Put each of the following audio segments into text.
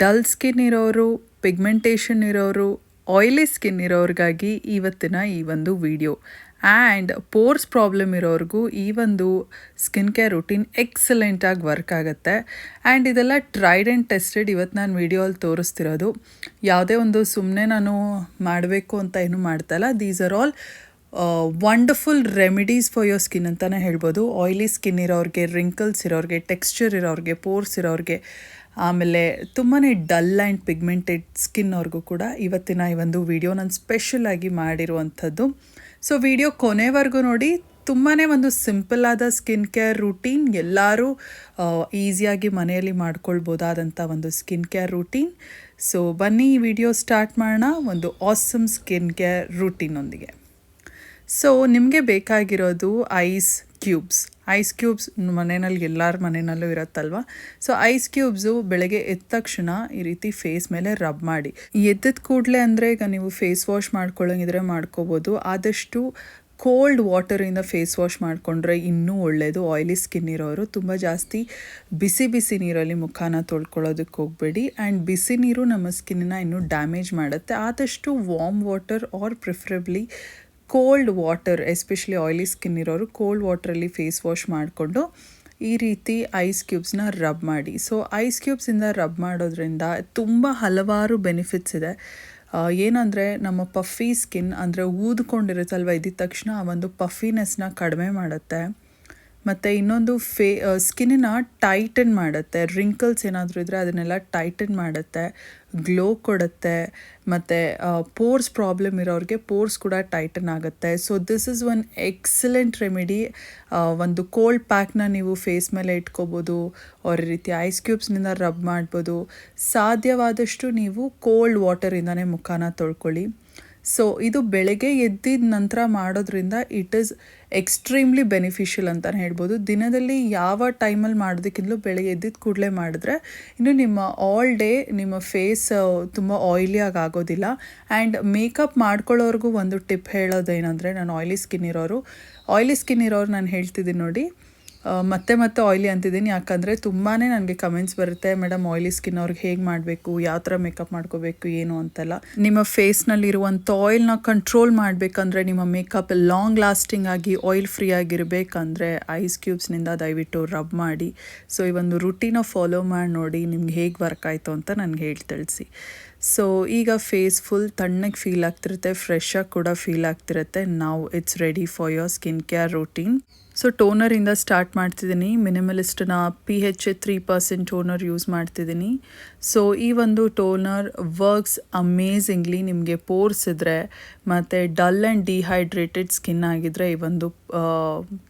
Dull skin ಇರೋರು, pigmentation ಇರೋರು, oily skin ಇರೋರಿಗಾಗಿ ಇವತ್ತಿನ ಈ ಒಂದು ವಿಡಿಯೋ. ಆ್ಯಂಡ್ ಪೋರ್ಸ್ ಪ್ರಾಬ್ಲಮ್ ಇರೋರಿಗೂ ಈ ಒಂದು ಸ್ಕಿನ್ ಕೇರ್ ರುಟೀನ್ ಎಕ್ಸಲೆಂಟಾಗಿ ವರ್ಕ್ ಆಗುತ್ತೆ. ಆ್ಯಂಡ್ ಇದೆಲ್ಲ ಟ್ರೈಡ್ ಆ್ಯಂಡ್ ಟೆಸ್ಟೆಡ್ ಇವತ್ತು ನಾನು ವಿಡಿಯೋಲ್ಲಿ ತೋರಿಸ್ತಿರೋದು. ಯಾವುದೇ ಒಂದು ಸುಮ್ಮನೆ ನಾನು ಮಾಡಬೇಕು ಅಂತ ಏನು ಮಾಡ್ತಾಯಿಲ್ಲ these are all wonderful remedies for your skin ಅಂತಲೇ ಹೇಳ್ಬೋದು. ಆಯ್ಲಿ ಸ್ಕಿನ್ ಇರೋರಿಗೆ ರಿಂಕಲ್ಸ್ ಇರೋರಿಗೆ ಟೆಕ್ಸ್ಚರ್ ಇರೋರಿಗೆ ಪೋರ್ಸ್ ಇರೋರಿಗೆ. ಆಮೇಲೆ ತುಂಬಾ ಡಲ್ ಆ್ಯಂಡ್ ಪಿಗ್ಮೆಂಟೆಡ್ ಸ್ಕಿನ್ ಅವ್ರಿಗೂ ಕೂಡ ಇವತ್ತಿನ ಈ ಒಂದು ವಿಡಿಯೋ ನಾನು ಸ್ಪೆಷಲಾಗಿ ಮಾಡಿರುವಂಥದ್ದು. ಸೊ ವಿಡಿಯೋ ಕೊನೆವರೆಗೂ ನೋಡಿ ತುಂಬಾ ಒಂದು ಸಿಂಪಲ್ ಆದ ಸ್ಕಿನ್ ಕೇರ್ ರೂಟೀನ್ ಎಲ್ಲರೂ ಈಸಿಯಾಗಿ ಮನೆಯಲ್ಲಿ ಮಾಡ್ಕೊಳ್ಬೋದಾದಂಥ ಒಂದು ಸ್ಕಿನ್ ಕೇರ್ ರೂಟೀನ್ ಸೊ ಬನ್ನಿ ಈ ವಿಡಿಯೋ ಸ್ಟಾರ್ಟ್ ಮಾಡೋಣ, ಒಂದು ಆಸಮ್ ಸ್ಕಿನ್ ಕೇರ್ ರೂಟೀನೊಂದಿಗೆ ಸೊ ನಿಮಗೆ ಬೇಕಾಗಿರೋದು ಐಸ್ ಕ್ಯೂಬ್ಸ್ ಐಸ್ ಕ್ಯೂಬ್ಸ್ ಮನೆಯಲ್ಲಿ ಎಲ್ಲರ ಮನೆಯಲ್ಲೂ ಇರುತ್ತಲ್ವ? ಸೊ ಐಸ್ ಕ್ಯೂಬ್ಸು ಬೆಳಗ್ಗೆ ಎದ್ದ ತಕ್ಷಣ ಈ ರೀತಿ ಫೇಸ್ ಮೇಲೆ ರಬ್ ಮಾಡಿ. ಎದ್ದಿದ ಕೂಡಲೇ ಅಂದರೆ ಈಗ ನೀವು ಫೇಸ್ ವಾಶ್ ಮಾಡ್ಕೊಳ್ಳೋಂಗಿದ್ರೆ ಮಾಡ್ಕೋಬೋದು. ಆದಷ್ಟು ಕೋಲ್ಡ್ ವಾಟರಿಂದ ಫೇಸ್ ವಾಶ್ ಮಾಡಿಕೊಂಡ್ರೆ ಇನ್ನೂ ಒಳ್ಳೆಯದು ಆಯ್ಲಿ ಸ್ಕಿನ್ ಇರೋರು ತುಂಬ ಜಾಸ್ತಿ ಬಿಸಿ ಬಿಸಿ ನೀರಲ್ಲಿ ಮುಖಾನ ತೊಳ್ಕೊಳ್ಳೋದಕ್ಕೆ ಹೋಗಬೇಡಿ. ಆ್ಯಂಡ್ ಬಿಸಿ ನೀರು ನಮ್ಮ ಸ್ಕಿನ್ನ ಇನ್ನೂ ಡ್ಯಾಮೇಜ್ ಮಾಡುತ್ತೆ. ಆದಷ್ಟು warm water or preferably cold water especially oily skin ಇರೋರು ಕೋಲ್ಡ್ ವಾಟ್ರಲ್ಲಿ ಫೇಸ್ ವಾಶ್ ಮಾಡಿಕೊಂಡು ಈ ರೀತಿ ಐಸ್ ಕ್ಯೂಬ್ಸ್ನ ರಬ್ ಮಾಡಿ. ಸೊ ಐಸ್ ಕ್ಯೂಬ್ಸಿಂದ ರಬ್ ಮಾಡೋದ್ರಿಂದ ತುಂಬ ಹಲವಾರು ಬೆನಿಫಿಟ್ಸ್ ಇದೆ. ಏನಂದರೆ ನಮ್ಮ ಪಫಿ ಸ್ಕಿನ್ ಅಂದರೆ ಊದ್ಕೊಂಡಿರುತ್ತಲ್ವ, ಇದ್ದಿದ ತಕ್ಷಣ ಆ ಒಂದು ಪಫಿನೆಸ್ನ ಕಡಿಮೆ ಮಾಡುತ್ತೆ. ಮತ್ತು ಇನ್ನೊಂದು ಫೇ ಸ್ಕಿನ್ನ ಟೈಟನ್ ಮಾಡುತ್ತೆ. ರಿಂಕಲ್ಸ್ ಏನಾದರೂ ಇದ್ದರೆ ಅದನ್ನೆಲ್ಲ ಟೈಟನ್ ಮಾಡುತ್ತೆ. ಗ್ಲೋ ಕೊಡುತ್ತೆ. ಮತ್ತು ಪೋರ್ಸ್ ಪ್ರಾಬ್ಲಮ್ ಇರೋರಿಗೆ ಪೋರ್ಸ್ ಕೂಡ ಟೈಟನ್ ಆಗುತ್ತೆ. So this is one excellent remedy ಒಂದು ಕೋಲ್ಡ್ ಪ್ಯಾಕ್ನ ನೀವು ಫೇಸ್ ಮೇಲೆ ಇಟ್ಕೋಬೋದು ಅವ್ರ ರೀತಿ ಐಸ್ ಕ್ಯೂಬ್ಸ್ನಿಂದ ರಬ್ ಮಾಡ್ಬೋದು. ಸಾಧ್ಯವಾದಷ್ಟು ನೀವು ಕೋಲ್ಡ್ ವಾಟರಿಂದನೇ ಮುಖಾನ ತೊಳ್ಕೊಳ್ಳಿ. ಸೊ ಇದು ಬೆಳಗ್ಗೆ ಎದ್ದಿದ ನಂತರ ಮಾಡೋದ್ರಿಂದ ಇಟ್ ಈಸ್ ಎಕ್ಸ್ಟ್ರೀಮ್ಲಿ ಬೆನಿಫಿಷಿಯಲ್ ಅಂತಲೇ ಹೇಳ್ಬೋದು. ದಿನದಲ್ಲಿ ಯಾವ ಟೈಮಲ್ಲಿ ಮಾಡೋದಕ್ಕಿಂತಲೂ ಬೆಳಗ್ಗೆ ಎದ್ದಿದ ಕೂಡಲೇ ಮಾಡಿದ್ರೆ ಇನ್ನು ನಿಮ್ಮ ಆಲ್ ಡೇ ನಿಮ್ಮ ಫೇಸ್ ತುಂಬ ಆಯ್ಲಿ ಆಗೋದಿಲ್ಲ. ಆ್ಯಂಡ್ ಮೇಕಪ್ ಮಾಡ್ಕೊಳ್ಳೋರ್ಗೂ ಒಂದು ಟಿಪ್ ಹೇಳೋದೇನೆಂದರೆ, ನಾನು ಆಯ್ಲಿ ಸ್ಕಿನ್ ಇರೋರು. ಆಯ್ಲಿ ಸ್ಕಿನ್ ಇರೋರು ನಾನು ಹೇಳ್ತಿದ್ದೀನಿ ನೋಡಿ. ಮತ್ತೆ ಮತ್ತೆ ಆಯ್ಲಿ ಅಂತಿದ್ದೀನಿ. ಯಾಕಂದರೆ ತುಂಬಾ ನನಗೆ ಕಮೆಂಟ್ಸ್ ಬರುತ್ತೆ ಮೇಡಮ್ ಆಯ್ಲಿ ಸ್ಕಿನ್ ಅವ್ರಿಗೆ ಹೇಗೆ ಮಾಡಬೇಕು? ಯಾವ ಥರ ಮೇಕಪ್ ಮಾಡ್ಕೋಬೇಕು? ಏನು? ಅಂತೆಲ್ಲ. ನಿಮ್ಮ ಫೇಸ್ನಲ್ಲಿರುವಂಥ ಆಯಿಲ್ನ ಕಂಟ್ರೋಲ್ ಮಾಡಬೇಕಂದ್ರೆ, ನಿಮ್ಮ ಮೇಕಪ್ ಲಾಂಗ್ ಲಾಸ್ಟಿಂಗ್ ಆಗಿ ಆಯಿಲ್ ಫ್ರೀ ಆಗಿರಬೇಕಂದ್ರೆ ಐಸ್ ಕ್ಯೂಬ್ಸ್ನಿಂದ ದಯವಿಟ್ಟು ರಬ್ ಮಾಡಿ. ಸೊ ಈ ಒಂದು ರುಟೀನ ಫಾಲೋ ಮಾಡಿ ನೋಡಿ ನಿಮ್ಗೆ ಹೇಗೆ ವರ್ಕ್ ಆಯಿತು ಅಂತ ನನಗೆ ಹೇಳಿ, ತಿಳಿಸಿ. ಸೊ ಈಗ ಫೇಸ್ ಫುಲ್ ತಣ್ಣಗೆ ಫೀಲ್ ಆಗ್ತಿರುತ್ತೆ ಫ್ರೆಶ್ ಆಗಿ ಕೂಡ ಫೀಲ್ ಆಗ್ತಿರುತ್ತೆ. ನಾವು it's ready for your skin care routine so ಟೋನರಿಂದ start ಮಾಡ್ತಿದ್ದೀನಿ. ಮಿನಿಮಲಿಸ್ಟ್ನ P H three percent toner use ಮಾಡ್ತಿದ್ದೀನಿ. ಸೊ ಈ ಒಂದು ಟೋನರ್ ವರ್ಕ್ಸ್ ಅಮೇಝಿಂಗ್ಲಿ ನಿಮಗೆ ಪೋರ್ಸ್ ಇದ್ದರೆ ಮತ್ತು ಡಲ್ ಆ್ಯಂಡ್ ಡಿಹೈಡ್ರೇಟೆಡ್ ಸ್ಕಿನ್ ಆಗಿದ್ದರೆ ಈ ಒಂದು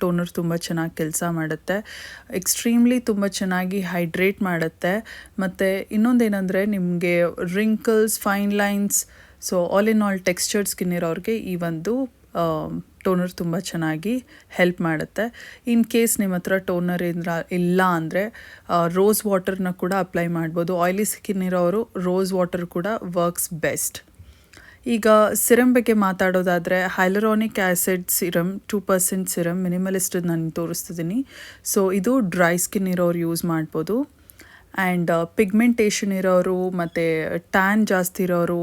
ಟೋನರ್ ತುಂಬ ಚೆನ್ನಾಗಿ ಕೆಲಸ ಮಾಡುತ್ತೆ. ಎಕ್ಸ್ಟ್ರೀಮ್ಲಿ ತುಂಬ ಚೆನ್ನಾಗಿ ಹೈಡ್ರೇಟ್ ಮಾಡುತ್ತೆ. ಮತ್ತು ಇನ್ನೊಂದೇನೆಂದರೆ ನಿಮಗೆ wrinkles, fine lines, so all in all textured skin ಇರೋರಿಗೆ ಈ ಒಂದು ಟೋನರ್ ತುಂಬ ಚೆನ್ನಾಗಿ ಹೆಲ್ಪ್ ಮಾಡುತ್ತೆ. ಇನ್ ಕೇಸ್ ನಿಮ್ಮ ಹತ್ರ ಟೋನರ್ ಇದ್ರ, ಇಲ್ಲ ಅಂದರೆ ರೋಸ್ ವಾಟರ್ನ ಕೂಡ ಅಪ್ಲೈ ಮಾಡ್ಬೋದು. ಆಯ್ಲಿ ಸ್ಕಿನ್ ಇರೋರು ರೋಸ್ ವಾಟರ್ ಕೂಡ ವರ್ಕ್ಸ್ ಬೆಸ್ಟ್. ಈಗ ಸಿರಮ್ ಬಗ್ಗೆ ಮಾತಾಡೋದಾದರೆ hyaluronic acid serum two percent serum Minimalist ನಾನು ತೋರಿಸ್ತಿದ್ದೀನಿ. ಸೊ ಇದು ಡ್ರೈ ಸ್ಕಿನ್ ಇರೋರು ಯೂಸ್ ಮಾಡ್ಬೋದು. ಆ್ಯಂಡ್ ಪಿಗ್ಮೆಂಟೇಷನ್ ಇರೋರು ಮತ್ತು ಟ್ಯಾನ್ ಜಾಸ್ತಿ ಇರೋರು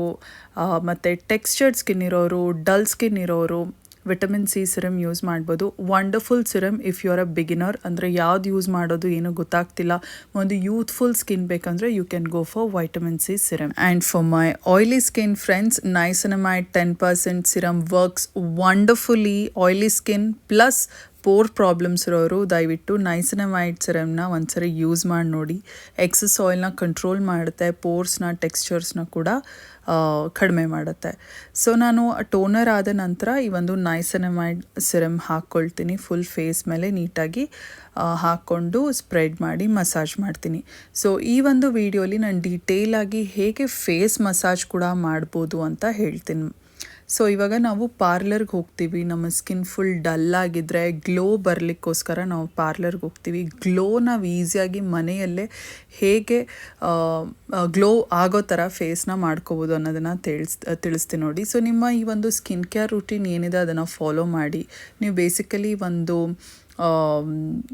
ಮತ್ತು ಟೆಕ್ಸ್ಚರ್ಡ್ ಸ್ಕಿನ್ ಇರೋರು ಡಲ್ ಸ್ಕಿನ್ ಇರೋರು ವಿಟಮಿನ್ ಸಿ ಸಿರಮ್ ಯೂಸ್ ಮಾಡ್ಬೋದು. Wonderful serum if you are a beginner ಅಂದರೆ ಯಾವ್ದು ಯೂಸ್ ಮಾಡೋದು ಏನೂ ಗೊತ್ತಾಗ್ತಿಲ್ಲ. ಒಂದು ಯೂತ್ಫುಲ್ ಸ್ಕಿನ್ ಬೇಕಂದರೆ you can go for vitamin C serum. And for my oily skin friends niacinamide ten percent serum works wonderfully oily skin plus pore problems ಇರೋರು ದಯವಿಟ್ಟು ನೈಸನಮೈಡ್ ಸಿರಮ್ನ ಒಂದ್ಸರಿ ಯೂಸ್ ಮಾಡಿ ನೋಡಿ. ಎಕ್ಸಸ್ ಆಯಿಲ್ನ ಕಂಟ್ರೋಲ್ ಮಾಡುತ್ತೆ ಪೋರ್ಸ್ನ ಟೆಕ್ಸ್ಚರ್ಸ್ನ ಕೂಡ. ಕಡಿಮೆ ಮಾಡುತ್ತೆ. ಸೊ ನಾನು ಟೋನರ್ ಆದ ನಂತರ ಈ ಒಂದು ನೈಸನಮೈಡ್ ಸಿರಮ್ ಹಾಕ್ಕೊಳ್ತೀನಿ ಫುಲ್ ಫೇಸ್ ಮೇಲೆ ನೀಟಾಗಿ ಹಾಕ್ಕೊಂಡು ಸ್ಪ್ರೆಡ್ ಮಾಡಿ ಮಸಾಜ್ ಮಾಡ್ತೀನಿ. ಸೊ ಈ ಒಂದು ವಿಡಿಯೋಲಿ ನಾನು ಡೀಟೇಲಾಗಿ ಹೇಗೆ ಫೇಸ್ ಮಸಾಜ್ ಕೂಡ ಮಾಡ್ಬೋದು ಅಂತ ಹೇಳ್ತೀನಿ. ಸೊ ಇವಾಗ ನಾವು ಪಾರ್ಲರ್ಗೆ ಹೋಗ್ತೀವಿ. ನಮ್ಮ ಸ್ಕಿನ್ ಫುಲ್ ಡಲ್ ಆಗಿದ್ರೆ ಗ್ಲೋ ಬರಲಿಕ್ಕೋಸ್ಕರ ನಾವು ಪಾರ್ಲರ್ಗೆ ಹೋಗ್ತೀವಿ. ಗ್ಲೋ ನಾವು ಈಸಿಯಾಗಿ ಮನೆಯಲ್ಲೇ ಹೇಗೆ ಗ್ಲೋ ಆಗೋ ಥರ ಫೇಸ್ನ ಮಾಡ್ಕೋಬೋದು ಅನ್ನೋದನ್ನು ತಿಳಿಸ್, ತಿಳಿಸ್ತೀನಿ ನೋಡಿ. ಸೊ ನಿಮ್ಮ ಈ ಒಂದು ಸ್ಕಿನ್ ಕೇರ್ ರುಟೀನ್ ಏನಿದೆ ಅದನ್ನು ಫಾಲೋ ಮಾಡಿ. ನೀವು ಬೇಸಿಕಲಿ ಒಂದು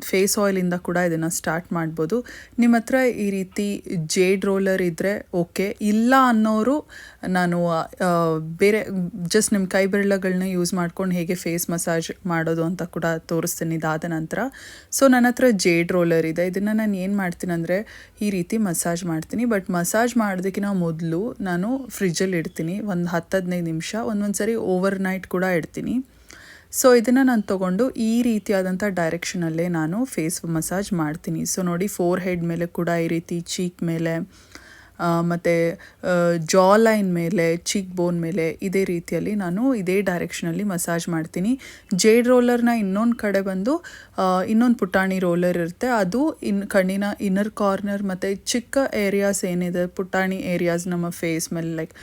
ಫೇಸ್ ಆಯಿಲಿಂದ ಕೂಡ ಇದನ್ನು ಸ್ಟಾರ್ಟ್ ಮಾಡ್ಬೋದು. ನಿಮ್ಮ ಹತ್ರ ಈ ರೀತಿ ಜೇಡ್ ರೋಲರ್ ಇದ್ದರೆ ಓಕೆ ಇಲ್ಲ ಅನ್ನೋರು ನಾನು ಬೇರೆ ಜಸ್ಟ್ ನಿಮ್ಮ ಕೈ ಬೆರಳುಗಳನ್ನ ಯೂಸ್ ಮಾಡ್ಕೊಂಡು ಹೇಗೆ ಫೇಸ್ ಮಸಾಜ್ ಮಾಡೋದು ಅಂತ ಕೂಡ ತೋರಿಸ್ತೀನಿ ಇದಾದ ನಂತರ. ಸೊ ನನ್ನ ಹತ್ರ ಜೇಡ್ ರೋಲರ್ ಇದೆ. ಇದನ್ನು ನಾನು ಏನು ಮಾಡ್ತೀನಿ ಅಂದರೆ ಈ ರೀತಿ ಮಸಾಜ್ ಮಾಡ್ತೀನಿ. ಬಟ್ ಮಸಾಜ್ ಮಾಡೋದಕ್ಕಿಂತ ಮೊದಲು ನಾನು ಫ್ರಿಜ್ಜಲ್ಲಿ ಇಡ್ತೀನಿ. ಒಂದು ಹತ್ತು ಹದಿನೈದು ನಿಮಿಷ ಒಂದೊಂದು ಸರಿ ಓವರ್ ನೈಟ್ ಕೂಡ ಇಡ್ತೀನಿ. ಸೊ ಇದನ್ನು ನಾನು ತೊಗೊಂಡು ಈ ರೀತಿಯಾದಂಥ ಡೈರೆಕ್ಷನಲ್ಲೇ ನಾನು ಫೇಸ್ ಮಸಾಜ್ ಮಾಡ್ತೀನಿ. ಸೊ ನೋಡಿ ಫೋರ್ ಹೆಡ್ ಮೇಲೆ ಕೂಡ ಈ ರೀತಿ ಚೀಕ್ ಮೇಲೆ ಮತ್ತು ಜಾ ಲೈನ್ ಮೇಲೆ ಚೀಕ್ ಬೋನ್ ಮೇಲೆ ಇದೇ ರೀತಿಯಲ್ಲಿ ನಾನು ಇದೇ ಡೈರೆಕ್ಷನಲ್ಲಿ ಮಸಾಜ್ ಮಾಡ್ತೀನಿ. ಜೇಡ್ ರೋಲರ್ನ ಇನ್ನೊಂದು ಕಡೆ ಬಂದು ಇನ್ನೊಂದು ಪುಟಾಣಿ ರೋಲರ್ ಇರುತ್ತೆ. ಅದು ಇನ್, ಕಣ್ಣಿನ ಇನ್ನರ್ ಕಾರ್ನರ್ ಮತ್ತು ಚಿಕ್ಕ ಏರಿಯಾಸ್ ಏನಿದೆ, ಪುಟಾಣಿ ಏರಿಯಾಸ್ ನಮ್ಮ ಫೇಸ್ ಮೇಲೆ ಲೈಕ್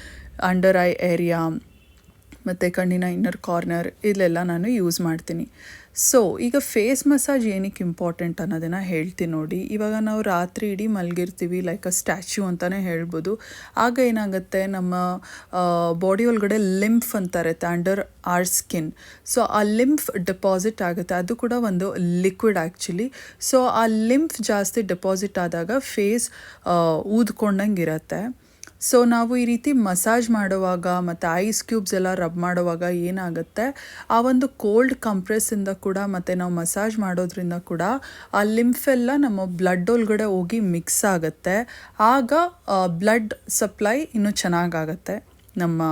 ಅಂಡರ್ ಐ ಏರಿಯಾ ಮತ್ತು ಕಣ್ಣಿನ ಇನ್ನರ್ ಕಾರ್ನರ್ ಇಲ್ಲೆಲ್ಲ ನಾನು ಯೂಸ್ ಮಾಡ್ತೀನಿ. ಸೊ ಈಗ ಫೇಸ್ ಮಸಾಜ್ ಏನಕ್ಕೆ ಇಂಪಾರ್ಟೆಂಟ್ ಅನ್ನೋದನ್ನು ಹೇಳ್ತೀನಿ ನೋಡಿ. ಇವಾಗ ನಾವು ರಾತ್ರಿ ಇಡೀ ಮಲಗಿರ್ತೀವಿ ಲೈಕ್ ಅ ಸ್ಟ್ಯಾಚ್ಯೂ ಅಂತಲೇ ಹೇಳ್ಬೋದು. ಆಗ ಏನಾಗುತ್ತೆ? ನಮ್ಮ ಬಾಡಿ ಒಳಗಡೆ ಲಿಂಫ್ ಅಂತ ಇರುತ್ತೆ ಅಂಡರ್ ಆರ್ ಸ್ಕಿನ್ ಸೊ ಆ ಲಿಂಫ್ ಡೆಪಾಸಿಟ್ ಆಗುತ್ತೆ. ಅದು ಕೂಡ ಒಂದು ಲಿಕ್ವಿಡ್ ಆ್ಯಕ್ಚುಲಿ ಸೊ ಆ ಲಿಂಫ್ ಜಾಸ್ತಿ ಡೆಪಾಸಿಟ್ ಆದಾಗ ಫೇಸ್ ಊದ್ಕೊಂಡಂಗೆ ಇರುತ್ತೆ ಸೊ ನಾವು ಈ ರೀತಿ ಮಸಾಜ್ ಮಾಡುವಾಗ ಮತ್ತು ಐಸ್ ಕ್ಯೂಬ್ಸ್ ಎಲ್ಲ ರಬ್ ಮಾಡುವಾಗ ಏನಾಗುತ್ತೆ? ಆ ಒಂದು ಕೋಲ್ಡ್ ಕಂಪ್ರೆಸ್ಸಿಂದ ಕೂಡ ಮತ್ತು ನಾವು ಮಸಾಜ್ ಮಾಡೋದ್ರಿಂದ ಕೂಡ ಆ ಲಿಂಫೆಲ್ಲ ನಮ್ಮ ಬ್ಲಡ್ ಒಳಗಡೆ ಹೋಗಿ ಮಿಕ್ಸ್ ಆಗುತ್ತೆ. ಆಗ ಬ್ಲಡ್ ಸಪ್ಲೈ ಇನ್ನೂ ಚೆನ್ನಾಗಾಗತ್ತೆ. ನಮ್ಮ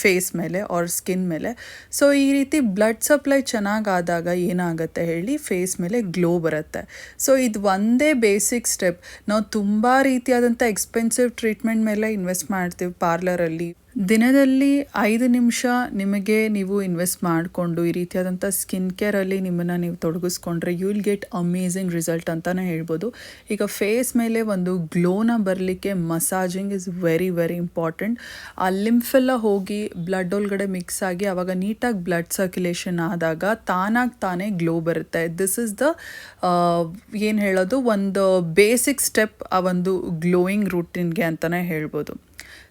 ಫೇಸ್ ಮೇಲೆ ಆರ್ ಸ್ಕಿನ್ ಮೇಲೆ. ಸೊ ಈ ರೀತಿ ಬ್ಲಡ್ ಸಪ್ಲೈ ಚೆನ್ನಾಗಾದಾಗ ಏನಾಗುತ್ತೆ ಹೇಳಿ ಫೇಸ್ ಮೇಲೆ ಗ್ಲೋ ಬರುತ್ತೆ. ಸೊ ಇದು ಒಂದೇ ಬೇಸಿಕ್ ಸ್ಟೆಪ್ ನಾವು ತುಂಬ ರೀತಿಯಾದಂಥ ಎಕ್ಸ್ಪೆನ್ಸಿವ್ ಟ್ರೀಟ್ಮೆಂಟ್ ಮೇಲೆ ಇನ್ವೆಸ್ಟ್ ಮಾಡ್ತೀವಿ ಪಾರ್ಲರಲ್ಲಿ ದಿನದಲ್ಲಿ ಐದು ನಿಮಿಷ ನಿಮಗೆ ನೀವು ಇನ್ವೆಸ್ಟ್ ಮಾಡಿಕೊಂಡು ಈ ರೀತಿಯಾದಂಥ ಸ್ಕಿನ್ ಕೇರಲ್ಲಿ ನಿಮ್ಮನ್ನು ನೀವು ತೊಡಗಿಸ್ಕೊಂಡ್ರೆ you will get amazing result ಅಂತಲೇ ಹೇಳ್ಬೋದು. ಈಗ ಫೇಸ್ ಮೇಲೆ ಒಂದು ಗ್ಲೋನ ಬರಲಿಕ್ಕೆ massaging is very very important ಆ ಲಿಂಫೆಲ್ಲ ಹೋಗಿ ಬ್ಲಡ್ ಒಳಗಡೆ ಮಿಕ್ಸ್ ಆಗಿ ಆವಾಗ ನೀಟಾಗಿ ಬ್ಲಡ್ ಸರ್ಕ್ಯುಲೇಷನ್ ಆದಾಗ ತಾನಾಗಿ ತಾನೇ ಗ್ಲೋ ಬರುತ್ತೆ. ದಿಸ್ ಇಸ್ ದ ಏನು ಹೇಳೋದು? ಒಂದು ಬೇಸಿಕ್ ಸ್ಟೆಪ್ ಆ ಒಂದು ಗ್ಲೋಯಿಂಗ್ ರೂಟೀನ್ಗೆ ಅಂತಲೇ ಹೇಳ್ಬೋದು.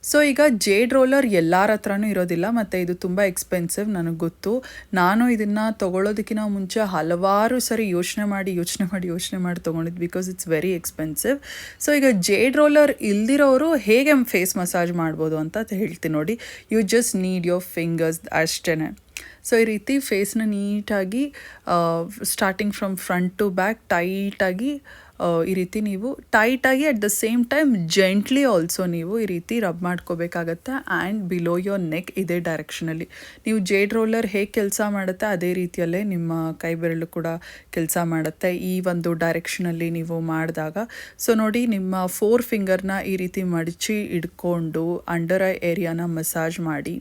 ಸೊ ಈಗ ಜೇಡ್ ರೋಲರ್ ಎಲ್ಲರ ಹತ್ರನೂ ಇರೋದಿಲ್ಲ, ಮತ್ತು ಇದು ತುಂಬ ಎಕ್ಸ್ಪೆನ್ಸಿವ್ ನನಗೆ ಗೊತ್ತು. ನಾನು ಇದನ್ನು ತೊಗೊಳೋದಕ್ಕಿಂತ ಮುಂಚೆ ಹಲವಾರು ಸರಿ ಯೋಚನೆ ಮಾಡಿ ಯೋಚನೆ ಮಾಡಿ ಯೋಚನೆ ಮಾಡಿ ತೊಗೊಂಡಿದ್ದು because it's very expensive so ಈಗ ಜೇಡ್ ರೋಲರ್ ಇಲ್ದಿರೋರು ಹೇಗೆ ಫೇಸ್ ಮಸಾಜ್ ಮಾಡ್ಬೋದು ಅಂತ ಹೇಳ್ತೀನಿ ನೋಡಿ. You just need your fingers ಅಷ್ಟೇ ಸೊ ಈ ರೀತಿ ಫೇಸ್ನ ನೀಟಾಗಿ starting from front to back ಟೈಟಾಗಿ ಈ ರೀತಿ ನೀವು ಟೈಟಾಗಿ at the same time gently also ನೀವು ಈ ರೀತಿ ರಬ್ ಮಾಡ್ಕೋಬೇಕಾಗತ್ತೆ ಆ್ಯಂಡ್ ಬಿಲೋ ಯೋರ್ ನೆಕ್ ಇದೇ ಡೈರೆಕ್ಷನಲ್ಲಿ ನೀವು ಜೇಡ್ ರೋಲರ್ ಹೇಗೆ ಕೆಲಸ ಮಾಡುತ್ತೆ ಅದೇ ರೀತಿಯಲ್ಲೇ ನಿಮ್ಮ ಕೈ ಬೆರಳು ಕೂಡ ಕೆಲಸ ಮಾಡುತ್ತೆ ಈ ಒಂದು ಡೈರೆಕ್ಷನಲ್ಲಿ ನೀವು ಮಾಡಿದಾಗ. ಸೊ ನೋಡಿ ನಿಮ್ಮ ಫೋರ್ ಫಿಂಗರ್ನ ಈ ರೀತಿ ಮಡಚಿ ಇಡ್ಕೊಂಡು ಅಂಡರ್ ಐ ಏರಿಯಾನ ಮಸಾಜ್ ಮಾಡಿ.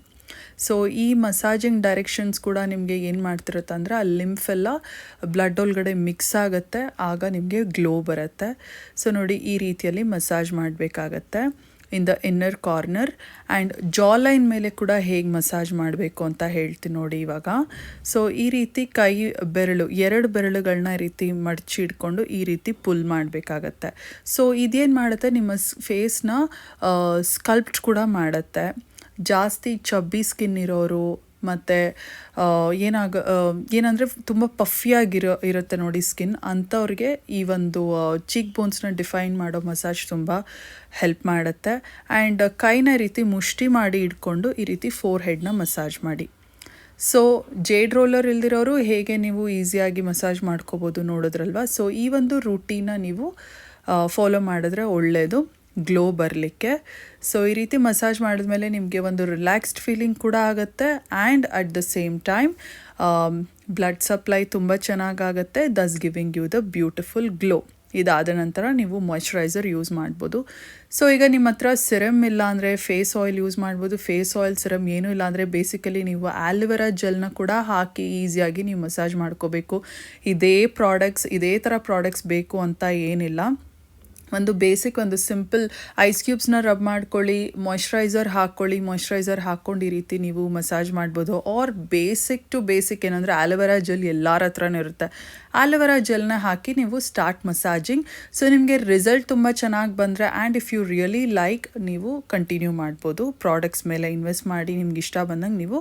ಸೊ ಈ ಮಸಾಜಿಂಗ್ ಡೈರೆಕ್ಷನ್ಸ್ ಕೂಡ ನಿಮಗೆ ಏನು ಮಾಡ್ತಿರುತ್ತೆ ಅಂದರೆ ಆ ಲಿಂಫ್ ಎಲ್ಲ ಬ್ಲಡ್ ಒಳಗಡೆ ಮಿಕ್ಸ್ ಆಗುತ್ತೆ, ಆಗ ನಿಮಗೆ ಗ್ಲೋ ಬರುತ್ತೆ. ಸೊ ನೋಡಿ ಈ ರೀತಿಯಲ್ಲಿ ಮಸಾಜ್ ಮಾಡಬೇಕಾಗತ್ತೆ in the inner corner and jaw line ಮೇಲೆ ಕೂಡ ಹೇಗೆ ಮಸಾಜ್ ಮಾಡಬೇಕು ಅಂತ ಹೇಳ್ತೀನಿ ನೋಡಿ ಇವಾಗ. ಸೊ ಈ ರೀತಿ ಕೈ ಬೆರಳು, ಎರಡು ಬೆರಳುಗಳನ್ನ ಈ ರೀತಿ ಮಡಚಿ ಇಟ್ಕೊಂಡು ಈ ರೀತಿ ಪುಲ್ ಮಾಡಬೇಕಾಗತ್ತೆ. ಸೊ ಇದೇನು ಮಾಡುತ್ತೆ? ನಿಮ್ಮ ಫೇಸ್ನ ಸ್ಕಲ್ಪ್ಟ್ ಕೂಡ ಮಾಡುತ್ತೆ. ಜಾಸ್ತಿ ಚಬ್ಬಿ ಸ್ಕಿನ್ ಇರೋರು ಮತ್ತು ಏನಾಗ ಏನಂದರೆ ತುಂಬ ಪಫಿಯಾಗಿರೋ ಇರುತ್ತೆ ನೋಡಿ ಸ್ಕಿನ್ ಅಂಥವ್ರಿಗೆ ಈ ಒಂದು ಚೀಕ್ ಬೋನ್ಸ್ನ ಡಿಫೈನ್ ಮಾಡೋ ಮಸಾಜ್ ತುಂಬ ಹೆಲ್ಪ್ ಮಾಡುತ್ತೆ. ಆ್ಯಂಡ್ ಕೈನ ರೀತಿ ಮುಷ್ಟಿ ಮಾಡಿ ಇಟ್ಕೊಂಡು ಈ ರೀತಿ ಫೋರ್ ಹೆಡ್ನ ಮಸಾಜ್ ಮಾಡಿ. ಸೊ ಜೇಡ್ ರೋಲರ್ ಇಲ್ದಿರೋರು ಹೇಗೆ ನೀವು ಈಸಿಯಾಗಿ ಮಸಾಜ್ ಮಾಡ್ಕೋಬೋದು ನೋಡಿದ್ರಲ್ವ? ಸೊ ಈ ಒಂದು ರೂಟೀನ ನೀವು ಫಾಲೋ ಮಾಡಿದ್ರೆ ಒಳ್ಳೆಯದು ಗ್ಲೋ ಬರಲಿಕ್ಕೆ. ಸೊ ಈ ರೀತಿ ಮಸಾಜ್ ಮಾಡಿದ್ಮೇಲೆ ನಿಮಗೆ ಒಂದು ರಿಲ್ಯಾಕ್ಸ್ಡ್ ಫೀಲಿಂಗ್ ಕೂಡ ಆಗುತ್ತೆ. And at the same time blood supply ತುಂಬ ಚೆನ್ನಾಗಾಗುತ್ತೆ thus giving you the beautiful glow ಇದಾದ ನಂತರ ನೀವು ಮಾಯ್ಶ್ಚರೈಸರ್ ಯೂಸ್ ಮಾಡ್ಬೋದು. ಸೊ ಈಗ ನಿಮ್ಮ ಹತ್ರ ಸಿರಮ್ ಇಲ್ಲ ಅಂದರೆ ಫೇಸ್ ಆಯಿಲ್ ಯೂಸ್ ಮಾಡ್ಬೋದು. ಫೇಸ್ ಆಯಿಲ್ ಸಿರಮ್ ಏನೂ ಇಲ್ಲ ಅಂದರೆ ಬೇಸಿಕಲಿ ನೀವು ಆಲ್ವೆರಾ ಜೆಲ್ನ ಕೂಡ ಹಾಕಿ ಈಸಿಯಾಗಿ ನೀವು ಮಸಾಜ್ ಮಾಡ್ಕೋಬೇಕು. ಇದೇ ಪ್ರಾಡಕ್ಟ್ಸ್ ಇದೇ ಥರ ಪ್ರಾಡಕ್ಟ್ಸ್ ಬೇಕು ಅಂತ ಏನಿಲ್ಲ. ಒಂದು ಬೇಸಿಕ್ ಒಂದು ಸಿಂಪಲ್ ಐಸ್ ಕ್ಯೂಬ್ಸ್ನ ರಬ್ ಮಾಡ್ಕೊಳ್ಳಿ ಮಾಯ್ಶ್ಚರೈಸರ್ ಹಾಕ್ಕೊಳ್ಳಿ ಮಾಯ್ಶ್ಚರೈಸರ್ ಹಾಕ್ಕೊಂಡು ಈ ರೀತಿ ನೀವು ಮಸಾಜ್ ಮಾಡ್ಬೋದು. ಆರ್ ಬೇಸಿಕ್ ಟು ಬೇಸಿಕ್ ಏನಂದರೆ ಆಲೋವೆರಾ ಜೆಲ್ ಎಲ್ಲರ ಹತ್ರನೂ ಇರುತ್ತೆ. ಆಲೋವೆರಾ ಜೆಲ್ನ ಹಾಕಿ ನೀವು ಸ್ಟಾರ್ಟ್ ಮಸಾಜಿಂಗ್ ಸೊ ನಿಮಗೆ ರಿಸಲ್ಟ್ ತುಂಬ ಚೆನ್ನಾಗಿ ಬಂದರೆ and if you really like ನೀವು ಕಂಟಿನ್ಯೂ ಮಾಡ್ಬೋದು. ಪ್ರಾಡಕ್ಟ್ಸ್ ಮೇಲೆ ಇನ್ವೆಸ್ಟ್ ಮಾಡಿ ನಿಮ್ಗೆ ಇಷ್ಟ ಬಂದಂಗೆ ನೀವು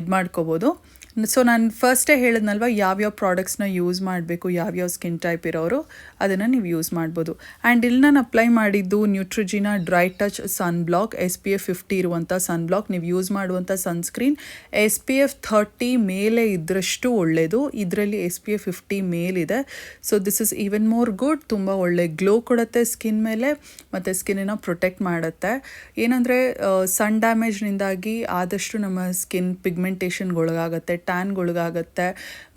ಇದು ಮಾಡ್ಕೋಬೋದು ಸೊ ನಾನು ಫಸ್ಟೇ ಹೇಳಿದ್ನಲ್ವ, ಯಾವ್ಯಾವ ಪ್ರಾಡಕ್ಟ್ಸ್ನ ಯೂಸ್ ಮಾಡಬೇಕು, ಯಾವ್ಯಾವ ಸ್ಕಿನ್ ಟೈಪ್ ಇರೋರು, ಅದನ್ನು ನೀವು ಯೂಸ್ ಮಾಡ್ಬೋದು. ಆ್ಯಂಡ್ ಇಲ್ಲಿ ನಾನು ಅಪ್ಲೈ ಮಾಡಿದ್ದು ನ್ಯೂಟ್ರಿಜಿನ dry touch sun block S P F fifty ಇರುವಂಥ ಸನ್ ಬ್ಲಾಕ್ ನೀವು ಯೂಸ್ ಮಾಡುವಂಥ sunscreen S P F thirty ಮೇಲೆ ಇದ್ದರಷ್ಟು ಒಳ್ಳೆಯದು ಇದರಲ್ಲಿ ಎಸ್ ಪಿ ಎಫ್ ಫಿಫ್ಟಿ ಮೇಲಿದೆ. So this is even more good ತುಂಬ ಒಳ್ಳೆ ಗ್ಲೋ ಕೊಡುತ್ತೆ ಸ್ಕಿನ್ ಮೇಲೆ, ಮತ್ತು ಸ್ಕಿನ್ನ ಪ್ರೊಟೆಕ್ಟ್ ಮಾಡುತ್ತೆ. ಏನಂದರೆ ಸನ್ ಡ್ಯಾಮೇಜ್ನಿಂದಾಗಿ ಆದಷ್ಟು ನಮ್ಮ ಸ್ಕಿನ್ ಪಿಗ್ಮೆಂಟೇಷನ್ಗೊಳಗಾಗತ್ತೆ ಟ್ಯಾನ್ಗೊಳಗಾಗತ್ತೆ,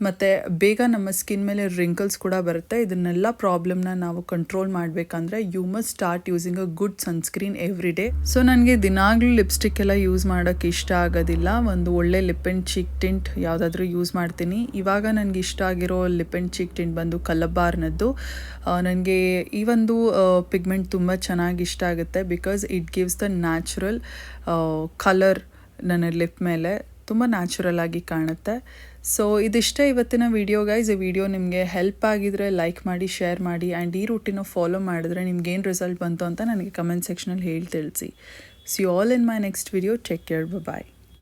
ಮತ್ತು ಬೇಗ ನಮ್ಮ ಸ್ಕಿನ್ ಮೇಲೆ ರಿಂಕಲ್ಸ್ ಕೂಡ ಬರುತ್ತೆ. ಇದನ್ನೆಲ್ಲ ಪ್ರಾಬ್ಲಮ್ನ ನಾವು ಕಂಟ್ರೋಲ್ ಮಾಡಬೇಕಂದ್ರೆ you must start using a good sunscreen every day so ನನಗೆ ದಿನಾಗಲೂ ಲಿಪ್ಸ್ಟಿಕ್ ಎಲ್ಲ ಯೂಸ್ ಮಾಡೋಕ್ಕೆ ಇಷ್ಟ ಆಗೋದಿಲ್ಲ. ಒಂದು ಒಳ್ಳೆ ಲಿಪ್ ಆ್ಯಂಡ್ ಚೀಕ್ ಟಿಂಟ್ ಯಾವುದಾದ್ರೂ ಯೂಸ್ ಮಾಡ್ತೀನಿ. ಇವಾಗ ನನಗೆ ಇಷ್ಟ ಆಗಿರೋ ಲಿಪ್ ಆ್ಯಂಡ್ ಚೀಕ್ ಟಿಂಟ್ ಬಂದು ಕಲಬಾರ್ನದ್ದು ನನಗೆ ಈ ಒಂದು ಪಿಗ್ಮೆಂಟ್ ತುಂಬ ಚೆನ್ನಾಗಿ ಇಷ್ಟ ಆಗುತ್ತೆ because it gives the natural colour ನನ್ನ ಲಿಪ್ ಮೇಲೆ. ತುಂಬ ನ್ಯಾಚುರಲ್ ಆಗಿ ಕಾಣುತ್ತೆ. ಸೊ ಇದಿಷ್ಟೇ ಇವತ್ತಿನ ವಿಡಿಯೋ ಗೈಸ್ ಈ ವಿಡಿಯೋ ನಿಮಗೆ ಹೆಲ್ಪ್ ಆಗಿದ್ರೆ ಲೈಕ್ ಮಾಡಿ ಶೇರ್ ಮಾಡಿ ಆ್ಯಂಡ್ ಈ ರೂಟಿನ ಫಾಲೋ ಮಾಡಿದ್ರೆ ನಿಮ್ಗೆ ಏನು ರಿಸಲ್ಟ್ ಬಂತು ಅಂತ ನನಗೆ ಕಮೆಂಟ್ ಸೆಕ್ಷನಲ್ಲಿ ಹೇಳಿ ತಿಳಿಸಿ. See all in my next video take care bye